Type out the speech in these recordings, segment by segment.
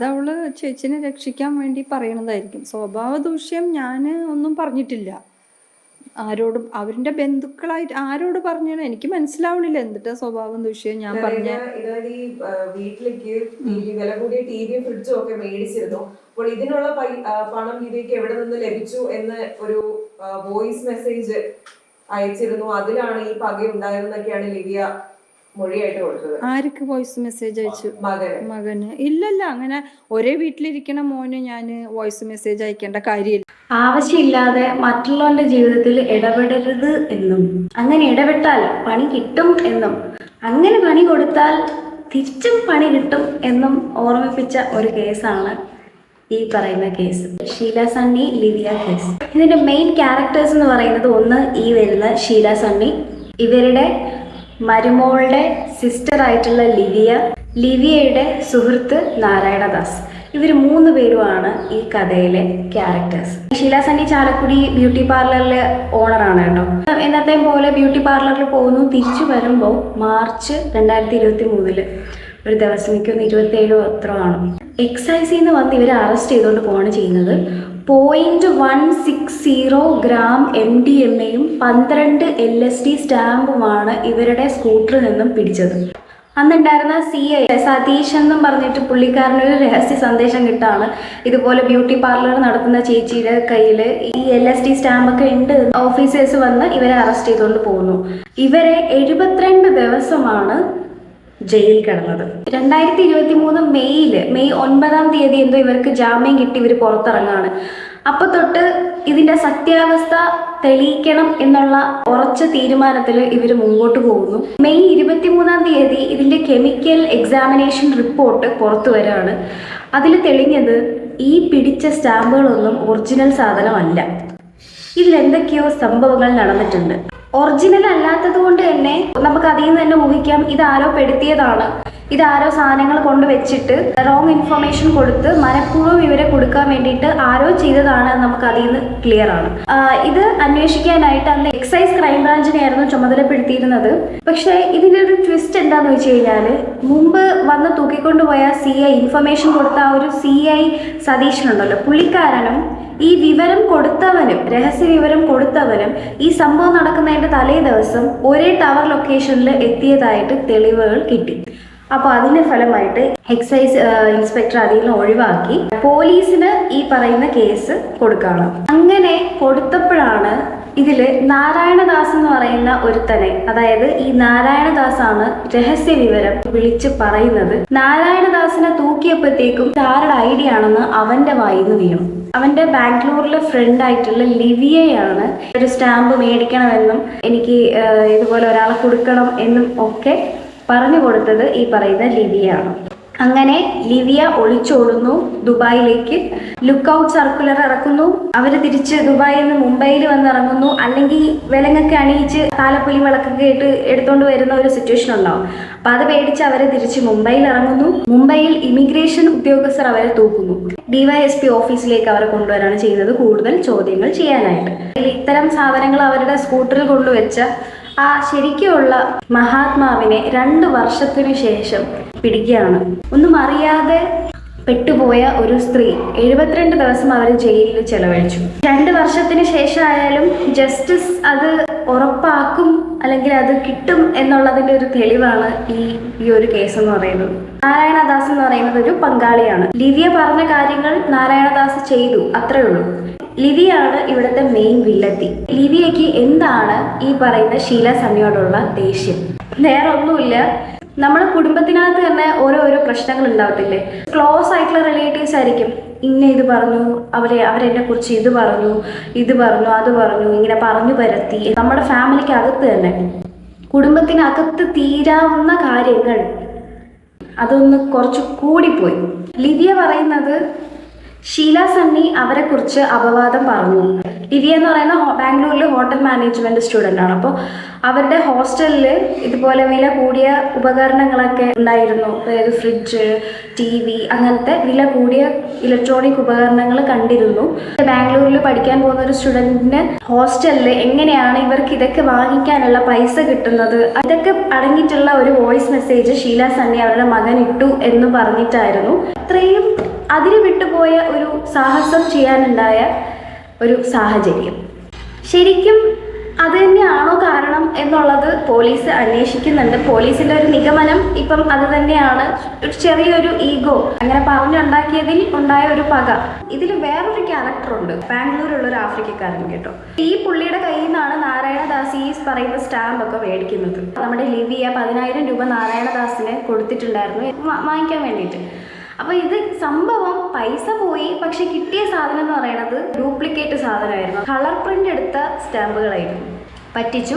അതവൾ ചേച്ചിനെ രക്ഷിക്കാൻ വേണ്ടി പറയണതായിരിക്കും. സ്വഭാവ ദൂഷ്യം ഞാൻ ഒന്നും പറഞ്ഞിട്ടില്ല. ആരോടും അവരുടെ ബന്ധുക്കളായിട്ട് ആരോട് പറഞ്ഞാണ് എനിക്ക് മനസ്സിലാവണില്ല എന്തിട്ടാ സ്വഭാവം ദൂഷ്യം ഞാൻ പറഞ്ഞ. വീട്ടിലേക്ക് ടി വി ടിവിയും ഫ്രിഡ്ജും ഒക്കെ മേടിച്ചിരുന്നു. അപ്പോൾ ഇതിനുള്ള പണം എവിടെ നിന്ന് ലഭിച്ചു എന്ന് ഒരു വോയിസ് മെസ്സേജ് അയച്ചിരുന്നു. അതിലാണ് ഈ പകയുണ്ടായിരുന്നൊക്കെയാണ് ലിവിയ മൊഴിയായിട്ട് കൊടുത്തത്. ആർക്ക് വോയിസ് മെസ്സേജ് അയച്ചു? മകന്. ഇല്ലല്ല അങ്ങനെ ഒരേ വീട്ടിലിരിക്കണ മോന് ഞാൻ വോയിസ് മെസ്സേജ് അയക്കേണ്ട കാര്യമില്ല. ആവശ്യമില്ലാതെ മറ്റുള്ളവരുടെ ജീവിതത്തിൽ ഇടപെടരുത് എന്നും അങ്ങനെ ഇടപെട്ടാൽ പണി കിട്ടും എന്നും അങ്ങനെ പണി കൊടുത്താൽ തിരിച്ചും പണി കിട്ടും എന്നും ഓർമ്മിപ്പിച്ച ഒരു കേസാണ് ഈ പറയുന്ന കേസ്. ഷീല സണ്ണി ലിവിയ കേസ്. ഇതിന്റെ മെയിൻ ക്യാരക്ടേഴ്സ് എന്ന് പറയുന്നത് ഒന്ന് ഈ വരുന്ന ഷീല സണ്ണി. ഇവരുടെ മരുമോളുടെ സിസ്റ്റർ ആയിട്ടുള്ള ലിവിയ ലിവിയയുടെ സുഹൃത്ത് നാരായണദാസ്. ഇവർ മൂന്ന് പേരുമാണ് ഈ കഥയിലെ ക്യാരക്ടേഴ്സ് ഷീല സണ്ണി ചാലക്കുടി ബ്യൂട്ടി പാർലറിലെ ഓണറാണ് കേട്ടോ. എന്നത്തെ പോലെ ബ്യൂട്ടി പാർലറിൽ പോകുന്നു. തിരിച്ചു വരുമ്പോൾ മാർച്ച് രണ്ടായിരത്തി ഇരുപത്തി മൂന്നിൽ ഒരു ദിവസം മിക്കൊന്ന് ഇരുപത്തേഴോ അത്ര ആണ് എക്സൈസിൽ നിന്ന് വന്ന് ഇവരെ അറസ്റ്റ് ചെയ്തുകൊണ്ട് പോവാണ് ചെയ്യുന്നത്. Point one six zero gram M D M എയും പന്ത്രണ്ട് എൽ എസ് ഡി സ്റ്റാമ്പുമാണ് ഇവരുടെ സ്കൂട്ടറിൽ നിന്നും പിടിച്ചത്. അന്നുണ്ടായിരുന്ന സി ഐ സതീഷ് എന്നും പറഞ്ഞിട്ട് പുള്ളിക്കാരനൊരു രഹസ്യ സന്ദേശം കിട്ടാണ്. ഇതുപോലെ ബ്യൂട്ടി പാർലർ നടത്തുന്ന ചേച്ചിയുടെ കയ്യിൽ ഈ എൽ എസ് ഡി സ്റ്റാമ്പൊക്കെ ഉണ്ട് ഓഫീസേഴ്സ് വന്ന് ഇവരെ അറസ്റ്റ് ചെയ്തുകൊണ്ട് പോകുന്നു. ഇവരെ എഴുപത്തിരണ്ട് ദിവസമാണ് ജയിലിൽ കിടന്നത്. രണ്ടായിരത്തി ഇരുപത്തി മൂന്ന് മെയ്യിൽ മെയ് ഒൻപതാം തീയതി എന്തോ ഇവർക്ക് ജാമ്യം കിട്ടി ഇവർ പുറത്തിറങ്ങാണ്. അപ്പൊ തൊട്ട് ഇതിന്റെ സത്യാവസ്ഥ തെളിയിക്കണം എന്നുള്ള ഉറച്ച തീരുമാനത്തിൽ ഇവർ മുമ്പോട്ട് പോകുന്നു. മെയ് ഇരുപത്തിമൂന്നാം തീയതി ഇതിന്റെ കെമിക്കൽ എക്സാമിനേഷൻ റിപ്പോർട്ട് പുറത്തു വരാണ്. അതിൽ തെളിഞ്ഞത് ഈ പിടിച്ച സ്റ്റാമ്പുകളൊന്നും ഒറിജിനൽ സാധനമല്ല. ഇതിൽ എന്തൊക്കെയോ സംഭവങ്ങൾ നടന്നിട്ടുണ്ട്. ഒറിജിനൽ അല്ലാത്തത് കൊണ്ട് തന്നെ നമുക്ക് അതിൽ നിന്ന് തന്നെ ഊഹിക്കാം ഇത് ആരോ പെടുത്തിയതാണ്. ഇത് ആരോ സാധനങ്ങൾ കൊണ്ട് വെച്ചിട്ട് റോങ് ഇൻഫർമേഷൻ കൊടുത്ത് മനഃപൂർവം ഇവരെ കൊടുക്കാൻ വേണ്ടിയിട്ട് ആരോ ചെയ്തതാണ് നമുക്ക് അതിൽ നിന്ന് ക്ലിയർ ആണ്. ഇത് അന്വേഷിക്കാനായിട്ട് അന്ന് എക്സൈസ് ക്രൈംബ്രാഞ്ചിനെയായിരുന്നു ചുമതലപ്പെടുത്തിയിരുന്നത്. പക്ഷേ ഇതിന്റെ ഒരു ട്വിസ്റ്റ് എന്താന്ന് വെച്ച് കഴിഞ്ഞാൽ മുമ്പ് വന്ന് തൂക്കിക്കൊണ്ടുപോയ സി ഐ ഇൻഫർമേഷൻ കൊടുത്ത ആ ഒരു സി ഐ സതീശനുണ്ടല്ലോ പുള്ളിക്കാരനും ഈ വിവരം കൊടുത്തവനും രഹസ്യ വിവരം കൊടുത്തവനും ഈ സംഭവം നടക്കുന്നതിന്റെ തലേ ദിവസം ഒരേ ടവർ ലൊക്കേഷനിൽ എത്തിയതായിട്ട് തെളിവുകൾ കിട്ടി. അപ്പോൾ അതിന്റെ ഫലമായിട്ട് എക്സൈസ് ഇൻസ്പെക്ടർ അതിൽ നിന്ന് ഒഴിവാക്കി. പോലീസിന് ഈ പറയുന്ന കേസ് കൊടുക്കണം. അങ്ങനെ കൊടുത്തപ്പോഴാണ് ഇതിൽ നാരായണദാസ് എന്ന് പറയുന്ന ഒരുത്തനെ അതായത് ഈ നാരായണദാസ് ആണ് രഹസ്യ വിവരം വിളിച്ച് പറയുന്നത്. നാരായണദാസിനെ തൂക്കിയപ്പോഴത്തേക്കും ആരുടെ ഐഡിയ ആണെന്ന് അവന്റെ വായിന്ന് വീണു അവന്റെ ബാംഗ്ലൂരിലെ ഫ്രണ്ട് ആയിട്ടുള്ള ലിവിയയാണ് ഒരു സ്റ്റാമ്പ് മേടിക്കണമെന്നും എനിക്ക് ഇതുപോലെ ഒരാളെ കൊടുക്കണം എന്നും ഒക്കെ പറഞ്ഞു കൊടുത്തത് ഈ പറയുന്ന ലിവിയാണ് അങ്ങനെ ലിവിയ ഒളിച്ചോടുന്നു ദുബായിലേക്ക്. ലുക്ക് ഔട്ട് സർക്കുലർ ഇറക്കുന്നു. അവർ തിരിച്ച് ദുബായിൽ നിന്ന് മുംബൈയിൽ വന്ന് ഇറങ്ങുന്നു അല്ലെങ്കിൽ വിലങ്ങൊക്കെ അണിയിച്ച് താലപ്പൊലി വിളക്കൊക്കെ ഇട്ട് എടുത്തുകൊണ്ട് വരുന്ന ഒരു സിറ്റുവേഷൻ ഉണ്ടാവും. അപ്പൊ അത് പേടിച്ച് അവരെ തിരിച്ച് മുംബൈയിൽ ഇറങ്ങുന്നു. മുംബൈയിൽ ഇമിഗ്രേഷൻ ഉദ്യോഗസ്ഥർ അവരെ തൂക്കുന്നു. ഡിവൈഎസ്പി ഓഫീസിലേക്ക് അവരെ കൊണ്ടുവരാണ് ചെയ്യുന്നത് കൂടുതൽ ചോദ്യങ്ങൾ ചെയ്യാനായിട്ട്. ഇത്തരം സാധനങ്ങൾ അവരുടെ സ്കൂട്ടറിൽ കൊണ്ടുവച്ച ആ ശരിക്കുമുള്ള മഹാത്മാവിനെ രണ്ട് വർഷത്തിനു ശേഷം പിടിക്കുകയാണ്. ഒന്നും അറിയാതെ പെട്ടുപോയ ഒരു സ്ത്രീ എഴുപത്തിരണ്ട് ദിവസം അവർ ജയിലിൽ ചെലവഴിച്ചു. രണ്ട് വർഷത്തിന് ശേഷമായാലും ജസ്റ്റിസ് അത് ഉറപ്പാക്കും അല്ലെങ്കിൽ അത് കിട്ടും എന്നുള്ളതിന്റെ ഒരു തെളിവാണ് ഈ ഈ ഒരു കേസ് എന്ന് പറയുന്നത്. നാരായണദാസ് എന്ന് പറയുന്നത് ഒരു പങ്കാളിയാണ്. ലിവിയ പറഞ്ഞ കാര്യങ്ങൾ നാരായണദാസ് ചെയ്തു അത്രേ ഉള്ളൂ. ലിവിയാണ് ഇവിടുത്തെ മെയിൻ വില്ലത്തി. ലിവിയയ്ക്ക് എന്താണ് ഈ പറയുന്ന ശീല സമയോടുള്ള ദേഷ്യം? വേറെ ഒന്നുമില്ല നമ്മുടെ കുടുംബത്തിനകത്ത് തന്നെ ഓരോരോ പ്രശ്നങ്ങൾ ഉണ്ടാവത്തില്ലേ? ക്ലോസ് ആയിട്ടുള്ള റിലേറ്റീവ്സ് ആയിരിക്കും. ഇന്ന ഇത് പറഞ്ഞു അവരെ അവരെന്നെ കുറിച്ച് ഇത് പറഞ്ഞു ഇത് പറഞ്ഞു അത് പറഞ്ഞു ഇങ്ങനെ പറഞ്ഞു പരത്തി. നമ്മുടെ ഫാമിലിക്ക് അകത്ത് തന്നെ. കുടുംബത്തിനകത്ത് തീരാവുന്ന കാര്യങ്ങൾ അതൊന്ന് കുറച്ച് കൂടിപ്പോയി. ലിവിയ പറയുന്നത് ഷീല സണ്ണി അവരെ കുറിച്ച് അപവാദം പറഞ്ഞു. ലിവിയ എന്ന് പറയുന്ന ബാംഗ്ലൂരിൽ ഹോട്ടൽ മാനേജ്മെന്റ് സ്റ്റുഡന്റ് ആണ്. അപ്പോൾ അവരുടെ ഹോസ്റ്റലിൽ ഇതുപോലെ വില കൂടിയ ഉപകരണങ്ങളൊക്കെ ഉണ്ടായിരുന്നു. അതായത് ഫ്രിഡ്ജ് ടി വി അങ്ങനത്തെ വില കൂടിയ ഇലക്ട്രോണിക് ഉപകരണങ്ങൾ കണ്ടിരുന്നു. ബാംഗ്ലൂരിൽ പഠിക്കാൻ പോകുന്ന ഒരു സ്റ്റുഡന്റിന് ഹോസ്റ്റലിൽ എങ്ങനെയാണ് ഇവർക്ക് ഇതൊക്കെ വാങ്ങിക്കാനുള്ള പൈസ കിട്ടുന്നത്? അതൊക്കെ അടങ്ങിയിട്ടുള്ള ഒരു വോയിസ് മെസ്സേജ് ഷീല സണ്ണി അവരുടെ മകൻ ഇട്ടു എന്ന് പറഞ്ഞിട്ടായിരുന്നു. അത്രയും അതിന് വിട്ടുപോയ ഒരു സാഹസം ചെയ്യാനുണ്ടായ ഒരു സാഹചര്യം. ശരിക്കും അത് തന്നെയാണോ കാരണം എന്നുള്ളത് പോലീസ് അന്വേഷിക്കുന്നുണ്ട്. പോലീസിന്റെ ഒരു നിഗമനം ഇപ്പം അത് തന്നെയാണ്. ഒരു ചെറിയൊരു ഈഗോ. അങ്ങനെ പറഞ്ഞുണ്ടാക്കിയതിൽ ഉണ്ടായ ഒരു പക. ഇതിൽ വേറൊരു ക്യാരക്ടർ ഉണ്ട്. ബാംഗ്ലൂരുള്ള ഒരു ആഫ്രിക്കക്കാരൻ കേട്ടോ. ഈ പുള്ളിയുടെ കയ്യിൽ നിന്നാണ് നാരായണദാസ് ഈ പറയുന്ന സ്റ്റാമ്പ് ഒക്കെ മേടിക്കുന്നത്. നമ്മുടെ ലിവിയ പതിനായിരം രൂപ നാരായണദാസിന് കൊടുത്തിട്ടുണ്ടായിരുന്നു. വാങ്ങിക്കാൻ വേണ്ടിയിട്ട്. അപ്പോൾ ഇത് സംഭവം പൈസ പോയി പക്ഷെ കിട്ടിയ സാധനം എന്ന് പറയുന്നത് ഡ്യൂപ്ലിക്കേറ്റ് സാധനമായിരുന്നു. കളർ പ്രിന്റ് എടുത്ത സ്റ്റാമ്പുകളായിരുന്നു. പറ്റിച്ചു.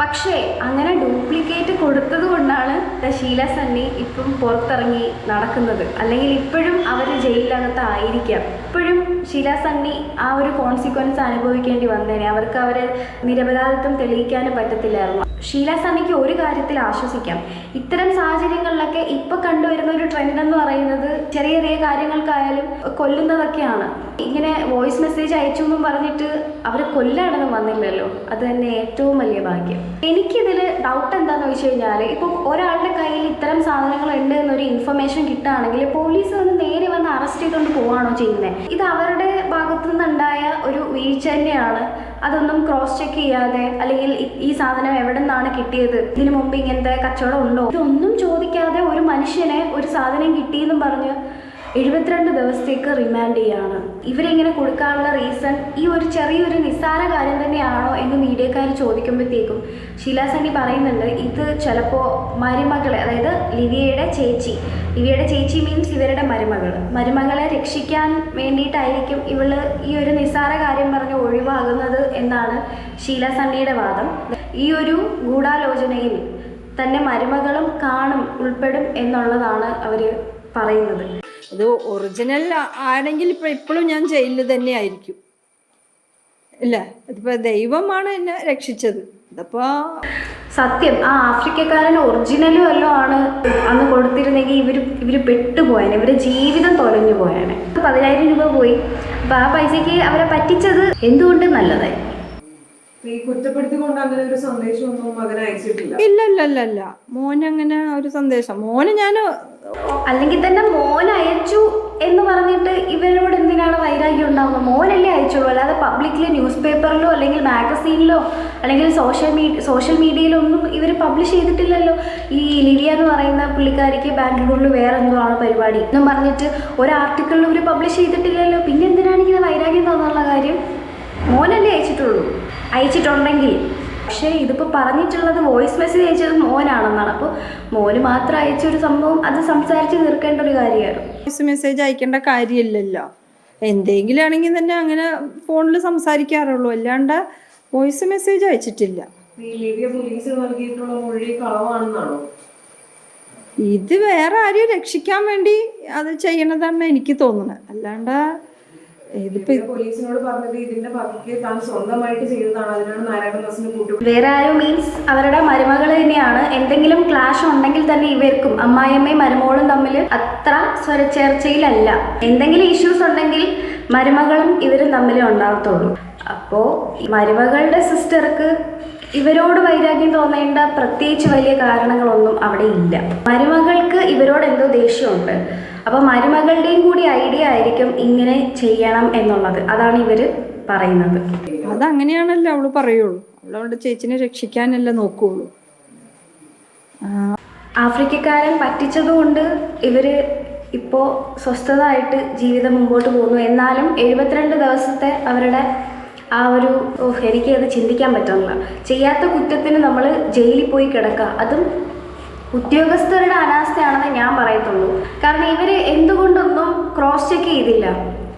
പക്ഷേ അങ്ങനെ ഡ്യൂപ്ലിക്കേറ്റ് കൊടുത്തത് കൊണ്ടാണ് ഷീല സണ്ണി ഇപ്പം പുറത്തിറങ്ങി നടക്കുന്നത്. അല്ലെങ്കിൽ ഇപ്പോഴും അവർ ജയിലിനകത്ത് ആയിരിക്കാം. ഇപ്പോഴും ഷീല സണ്ണി ആ ഒരു കോൺസിക്വൻസ് അനുഭവിക്കേണ്ടി വന്നേനെ. അവർക്ക് അവരെ നിരപരാധിത്വം തെളിയിക്കാനും പറ്റത്തില്ലായിരുന്നു. ഷീല ഒരു കാര്യത്തിൽ ആശ്വസിക്കാം. ഇത്തരം സാഹചര്യങ്ങളിലൊക്കെ ഇപ്പൊ കണ്ടുവരുന്ന ഒരു ട്രെൻഡ് എന്ന് പറയുന്നത് ചെറിയ ചെറിയ കാര്യങ്ങൾക്കായാലും കൊല്ലുന്നതൊക്കെയാണ്. ഇങ്ങനെ വോയിസ് മെസ്സേജ് അയച്ചു എന്നും പറഞ്ഞിട്ട് അവരെ കൊല്ലാനൊന്നും വന്നില്ലല്ലോ. അത് തന്നെ ഏറ്റവും വലിയ ഭാഗ്യം. എനിക്കിതിൽ ഡൗട്ട് എന്താന്ന് വെച്ച് കഴിഞ്ഞാൽ ഇപ്പോൾ ഒരാളുടെ കയ്യിൽ ഇത്തരം സാധനങ്ങൾ ഉണ്ട് എന്നൊരു ഇൻഫർമേഷൻ കിട്ടുകയാണെങ്കിൽ പോലീസ് വന്ന് നേരെ വന്ന് അറസ്റ്റ് ചെയ്തുകൊണ്ട് പോവാണോ ചെയ്യുന്നത് ഇത് അവരുടെ ഭാഗത്തു നിന്നുണ്ടായ ഒരു വീഴ്ച തന്നെയാണ്. അതൊന്നും ക്രോസ് ചെക്ക് ചെയ്യാതെ അല്ലെങ്കിൽ ഈ സാധനം എവിടെ നിന്നാണ് കിട്ടിയത്? ഇതിനു മുമ്പ് ഇങ്ങനത്തെ കച്ചവടം ഉണ്ടോ? ഇതൊന്നും ചോദിക്കാതെ ഒരു മനുഷ്യനെ ഒരു സാധനം കിട്ടിയെന്നും പറഞ്ഞ് എഴുപത്തിരണ്ട് ദിവസത്തേക്ക് റിമാൻഡ് ചെയ്യാണ്. ഇവരിങ്ങനെ കൊടുക്കാനുള്ള റീസൺ ഈ ഒരു ചെറിയൊരു നിസ്സാര കാര്യം തന്നെയാണോ എന്ന് മീഡിയക്കാർ ചോദിക്കുമ്പോഴത്തേക്കും ഷീലാസണ്ണി പറയുന്നുണ്ട് ഇത് ചിലപ്പോൾ മരുമകളെ അതായത് ലിവിയയുടെ ചേച്ചി. ലിവിയയുടെ ചേച്ചി മീൻസ് ഇവരുടെ മരുമകൾ. മരുമകളെ രക്ഷിക്കാൻ വേണ്ടിയിട്ടായിരിക്കും ഇവൾ ഈ ഒരു നിസ്സാര കാര്യം പറഞ്ഞ് ഒഴിവാകുന്നത് എന്നാണ് ഷീല സണ്ണിയുടെ വാദം. ഈ ഒരു ഗൂഢാലോചനയിൽ തന്നെ മരുമകളും കാണും ഉൾപ്പെടും എന്നുള്ളതാണ് അവർ പറയുന്നത്. ഇത് ഒറിജിനൽ ആണെങ്കിൽ ഇപ്പൊ ഇപ്പോഴും ഞാൻ ജയിലിൽ തന്നെ ആയിരിക്കും. ഇല്ല അതിപ്പോ ദൈവമാണ് എന്നെ രക്ഷിച്ചത്. ഇതിപ്പോ സത്യം ആ ആഫ്രിക്കക്കാരൻ ഒറിജിനലും എല്ലാം ആണ് അന്ന് കൊടുത്തിരുന്നെങ്കിൽ ഇവർ ഇവർ പെട്ടുപോയാണ് ഇവരുടെ ജീവിതം തൊലഞ്ഞു പോയാണ് പതിനായിരം രൂപ പോയി. അപ്പം ആ പൈസയ്ക്ക് അവരെ പറ്റിച്ചത് എന്തുകൊണ്ട് നല്ലതായി? ഇല്ല ഇല്ല ഇല്ല ഇല്ല. മോനങ്ങനെ ഒരു സന്ദേശം. മോന് ഞാൻ അല്ലെങ്കിൽ തന്നെ മോൻ അയച്ചു എന്ന് പറഞ്ഞിട്ട് ഇവരോട് എന്തിനാണ് വൈരാഗ്യം ഉണ്ടാവുന്നത്? മോനല്ലേ അയച്ചുള്ളൂ. അല്ലാതെ പബ്ലിക്കിലെ ന്യൂസ് പേപ്പറിലോ അല്ലെങ്കിൽ മാഗസീനിലോ അല്ലെങ്കിൽ സോഷ്യൽ മീഡിയ സോഷ്യൽ മീഡിയയിലോ ഒന്നും ഇവർ പബ്ലിഷ് ചെയ്തിട്ടില്ലല്ലോ. ഈ ലിവിയ എന്ന് പറയുന്ന പുള്ളിക്കാരിക്ക് ബാംഗ്ലൂരിൽ വേറെ എന്തോ ആണ് പരിപാടി. എന്നും പറഞ്ഞിട്ട് ഒരു ആർട്ടിക്കിളിൽ ഇവർ പബ്ലിഷ് ചെയ്തിട്ടില്ലല്ലോ. പിന്നെ എന്തിനാണ് ഇങ്ങനെ വൈരാഗ്യം തോന്നാനുള്ള കാര്യം? മോനല്ലേ അയച്ചിട്ടുള്ളൂ. അയച്ചിട്ടുണ്ടെങ്കിൽ പക്ഷേ ഇതിപ്പോൾ പറഞ്ഞിട്ടുള്ളത് വോയിസ് മെസ്സേജ് അയച്ചത് മോനാണെന്നാണ്. അപ്പോൾ മോന് മാത്രം അയച്ച ഒരു സംഭവം അത് സംസാരിച്ച് തീർക്കേണ്ട ഒരു കാര്യമാണ് വോയിസ് മെസ്സേജ് അയക്കേണ്ട കാര്യമില്ലല്ലോ. എന്തെങ്കിലും ആണെങ്കിൽ തന്നെ അങ്ങനെ ഫോണിൽ സംസാരിക്കാറുള്ളൂ. അല്ലാണ്ട് വോയിസ് മെസ്സേജ് അയച്ചിട്ടില്ല. ഇത് വേറെ ആരെയും രക്ഷിക്കാൻ വേണ്ടി അത് ചെയ്യണതാണ് എനിക്ക് തോന്നുന്നത്. അല്ലാണ്ട് പോലീസിനോട് പറഞ്ഞത് ഇതിന്റെ താൻ സ്വന്തമായിട്ട് ചെയ്തതാണ്. അതിനാണ് നാരായണദാസിന് കൂട്ടി വേറെ ആരോ മീൻസ് അവരുടെ മരുമകൾ തന്നെയാണ്. എന്തെങ്കിലും ക്ലാഷ് ഉണ്ടെങ്കിൽ തന്നെ ഇവർക്കും അമ്മായിയമ്മയും മരുമകളും തമ്മിൽ അത്ര സ്വരച്ചേർച്ചയിലല്ല. എന്തെങ്കിലും ഇഷ്യൂസ് ഉണ്ടെങ്കിൽ മരുമകളും ഇവരും തമ്മിലേ ഉണ്ടാകത്തുള്ളൂ അപ്പോൾ മരുമകളുടെ സിസ്റ്റർക്ക് ഇവരോട് വൈരാഗ്യം തോന്നേണ്ട പ്രത്യേകിച്ച് വലിയ കാരണങ്ങളൊന്നും അവിടെ ഇല്ല. മരുമകൾക്ക് ഇവരോട് എന്തോ ദേഷ്യമുണ്ട്. അപ്പോൾ മരുമകളുടെയും കൂടി ഐഡിയ ആയിരിക്കും ഇങ്ങനെ ചെയ്യണം എന്നുള്ളത്. അതാണ് ഇവർ പറയുന്നത്. അതങ്ങനെയാണല്ലോ അവൾ പറയുള്ളൂ. അവളുടെ ചേച്ചിനെ രക്ഷിക്കാനല്ലേ നോക്കുള്ളൂ. ആഫ്രിക്കക്കാരൻ പറ്റിച്ചതുകൊണ്ട് ഇവർ ഇപ്പോ സ്വസ്ഥതായിട്ട് ജീവിതം മുമ്പോട്ട് പോകുന്നു. എന്നാലും എഴുപത്തിരണ്ട് ദിവസത്തെ അവരുടെ ആ ഒരു എനിക്ക് അത് ചിന്തിക്കാൻ പറ്റുന്നില്ല. ചെയ്യാത്ത കുറ്റത്തിന് നമ്മൾ ജയിലിൽ പോയി കിടക്കുക. അതും ഉദ്യോഗസ്ഥരുടെ അനാസ്ഥയാണെന്ന് ഞാൻ പറയത്തുള്ളൂ. കാരണം ഇവർ എന്തുകൊണ്ടൊന്നും ക്രോസ് ചെക്ക് ചെയ്തില്ല.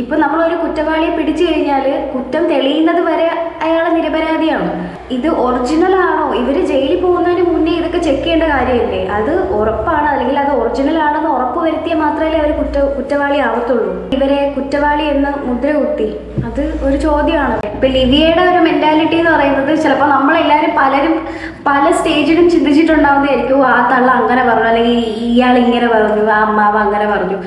ഇപ്പൊ ഒരു കുറ്റവാളിയെ പിടിച്ചു കഴിഞ്ഞാൽ കുറ്റം തെളിയുന്നത് വരെ അയാൾ നിരപരാധിയാണ്. ഇത് ഒറിജിനൽ ആണോ? ഇവർ ജയിലിൽ പോകുന്നതിന് മുന്നേ ഇതൊക്കെ ചെക്ക് ചെയ്യേണ്ട കാര്യമില്ലേ? അത് ഉറപ്പാണ്. അല്ലെങ്കിൽ അത് ഒറിജിനൽ ആണെന്ന് മാത്രമല്ലേ മാത്രമേ അവർ കുറ്റ കുറ്റവാളി ആവത്തുള്ളൂ. ഇവരെ കുറ്റവാളി എന്ന് മുദ്ര കുത്തി. അത് ഒരു ചോദ്യമാണ്. ഇപ്പൊ ലിവിയയുടെ ഒരു മെന്റാലിറ്റി എന്ന് പറയുന്നത് ചിലപ്പോൾ നമ്മളെല്ലാവരും പലരും പല സ്റ്റേജിലും ചിന്തിച്ചിട്ടുണ്ടാവുന്നതായിരിക്കും. "ഓ, ആ തള്ള അങ്ങനെ പറഞ്ഞു. അല്ലെങ്കിൽ ഇയാൾ ഇങ്ങനെ പറഞ്ഞു. ആ അമ്മാവ് അങ്ങനെ പറഞ്ഞു.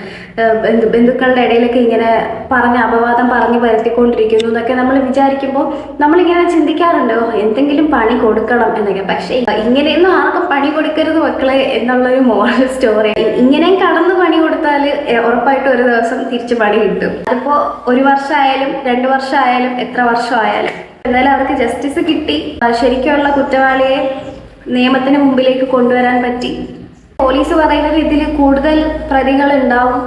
ബന്ധുക്കളുടെ ഇടയിലൊക്കെ ഇങ്ങനെ പറഞ്ഞ് അപവാദം പറഞ്ഞ് വരുത്തിക്കൊണ്ടിരിക്കുന്നു എന്നൊക്കെ നമ്മൾ വിചാരിക്കുമ്പോൾ നമ്മളിങ്ങനെ ചിന്തിക്കാറുണ്ട് എന്തെങ്കിലും പണി കൊടുക്കണം എന്നൊക്കെ. പക്ഷേ ഇങ്ങനെയൊന്നും ആർക്കും പണി കൊടുക്കരുത് മക്കളെ എന്നുള്ളൊരു മോറൽ സ്റ്റോറി ഇങ്ങനെയും കടന്ന് പണി കൊടുത്താൽ ഉറപ്പായിട്ടും ഒരു ദിവസം തിരിച്ച് പണി കിട്ടും. അതിപ്പോൾ ഒരു വർഷമായാലും രണ്ട് വർഷമായാലും എത്ര വർഷമായാലും. എന്നാലും അവർക്ക് ജസ്റ്റിസ് കിട്ടി. ശരിക്കുള്ള കുറ്റവാളിയെ നിയമത്തിന് മുമ്പിലേക്ക് കൊണ്ടുവരാൻ പറ്റി. പോലീസ് പറയുന്ന ഇതിൽ കൂടുതൽ പ്രതികൾ ഉണ്ടാവും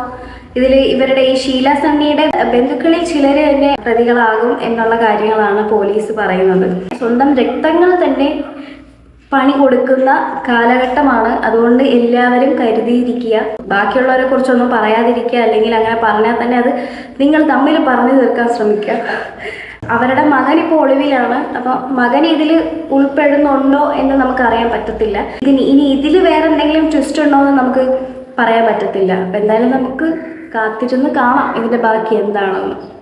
ഇതിൽ ഇവരുടെ ഈ ഷീല സണ്ണിയുടെ ബന്ധുക്കളിൽ ചിലർ തന്നെ പ്രതികളാകും എന്നുള്ള കാര്യങ്ങളാണ് പോലീസ് പറയുന്നത്. സ്വന്തം രക്തങ്ങൾ തന്നെ പണി കൊടുക്കുന്ന കാലഘട്ടമാണ്. അതുകൊണ്ട് എല്ലാവരും കരുതിയിരിക്കുക. ബാക്കിയുള്ളവരെ കുറിച്ചൊന്നും പറയാതിരിക്കുക. അല്ലെങ്കിൽ അങ്ങനെ പറഞ്ഞാൽ തന്നെ അത് നിങ്ങൾ തമ്മിൽ പറഞ്ഞു തീർക്കാൻ ശ്രമിക്കുക. അവരുടെ മകൻ ഇപ്പോൾ ഒളിവിലാണ്. അപ്പോൾ മകൻ ഇതിൽ ഉൾപ്പെടുന്നുണ്ടോ എന്ന് നമുക്ക് അറിയാൻ പറ്റത്തില്ല. ഇതിന് ഇനി ഇതിൽ വേറെ എന്തെങ്കിലും ട്വിസ്റ്റ് ഉണ്ടോ എന്ന് നമുക്ക് പറയാൻ പറ്റത്തില്ല. അപ്പം എന്തായാലും നമുക്ക് കാത്തിരുന്ന് കാണാം ഇതിന്റെ ബാക്കി എന്താണെന്ന്.